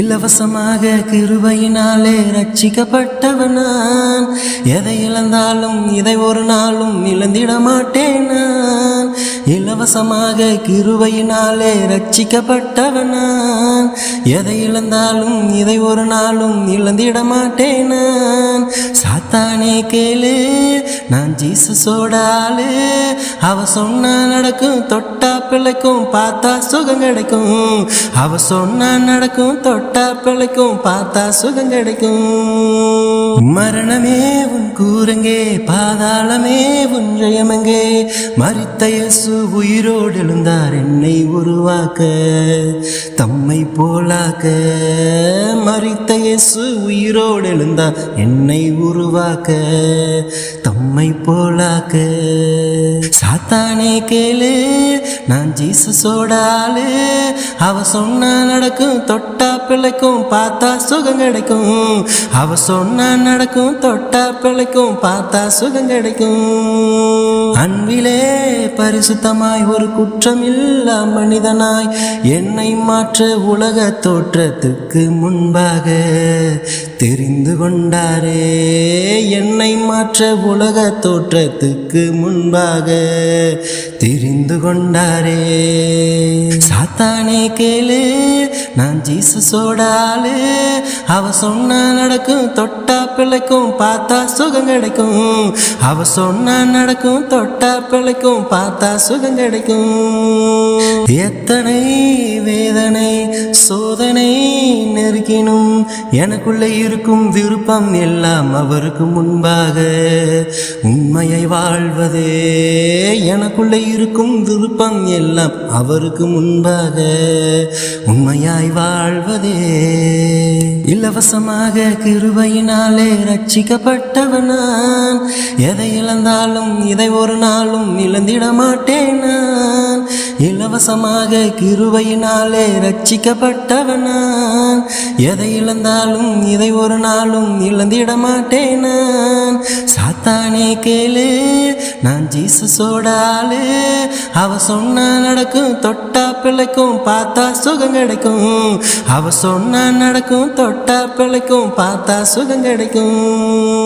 இலவசமாக கிருபையினாலே ரட்சிக்கப்பட்டவன் நான் எதை இழந்தாலும் இதை ஒரு நாளும் இழந்திட மாட்டேன் நான் இலவசமாக கிருவையினாலே ரட்சிக்கப்பட்டவன். நான் எதை இழந்தாலும் இதை ஒரு நாளும் இழந்திட மாட்டேன் நான் சாத்தானே கேளு நான் ஜீசஸோட ஆளு. அவ சொன்னா நடக்கும் தொட்டா பிழைக்கும் பார்த்தா சுகம் கிடைக்கும். அவ சொன்னா நடக்கும் தொட்டா பிழைக்கும் பார்த்தா சுகம் கிடைக்கும். மரணமே உன் கூறுங்கே பாதாளமே உன் ஜெயமங்கே. மறித்த இயேசு உயிரோடு எழுந்தார் என்னை உருவாக்க தம்மை போலாக்க. மறித்த இயேசு உயிரோடு எழுந்தார் என்னை உருவாக்க தம்மை போலாக்க. சாத்தானே கேளு நான் ஜீசஸோட ஆளு. அவ சொன்னா நடக்கும் தொட்டா பிள்ளைக்கும் பார்த்தா சுகம் கிடைக்கும். அவ சொன்னா நடக்கும் தொட்டா பிழைக்கும் பார்த்தா சுகம் கிடைக்கும். அன்பிலே பரிசுத்தமாய் ஒரு குற்றமில்லா மனிதனாய் என்னை மாற்ற உலக தோற்றத்துக்கு முன்பாக தெரிந்து கொண்டாரே. என்னை மாற்ற உலக தோற்றத்துக்கு முன்பாக தெரிந்து கொண்டாரே. சாத்தானே கேளு நான் ஜீசஸோட ஆளு. அவ சொன்ன நடக்கும் தொட்டா பிழைக்கும் பார்த்தா சுகம் கிடைக்கும். அவ சொன்னா நடக்கும் தொட்டா பிழைக்கும் பார்த்தா சுகம் கிடைக்கும். எத்தனை வேதனை சோதனை நெருக்கினும் எனக்குள்ளே இருக்கும் விருப்பம் எல்லாம் அவருக்கு முன்பாக. உண்மையை வாழ்வதே எனக்குள்ளே இருக்கும் விருப்பம் எல்லாம் அவருக்கு முன்பாக. உண்மையாய் வாழ்வதே இலவசமாக கிருபையினாலே ரட்சிக்கப்பட்டவன் நான் எதை இழந்தாலும் இதை ஒரு நாளும் இழந்திட மாட்டேன் நான் இலவசமாக கிருவையினாலே ரட்சிக்கப்பட்டவன் நான் எதை இழந்தாலும் இதை ஒரு நாளும் இழந்திட மாட்டேன் நான் சாத்தானே கேளு நான் ஜீசஸோட ஆளு. அவ சொன்னா நடக்கும் தொட்டா பிழைக்கும் பார்த்தா சுகம் கிடைக்கும். அவ சொன்னா நடக்கும் தொட்டா பிழைக்கும் பார்த்தா சுகம் கிடைக்கும்.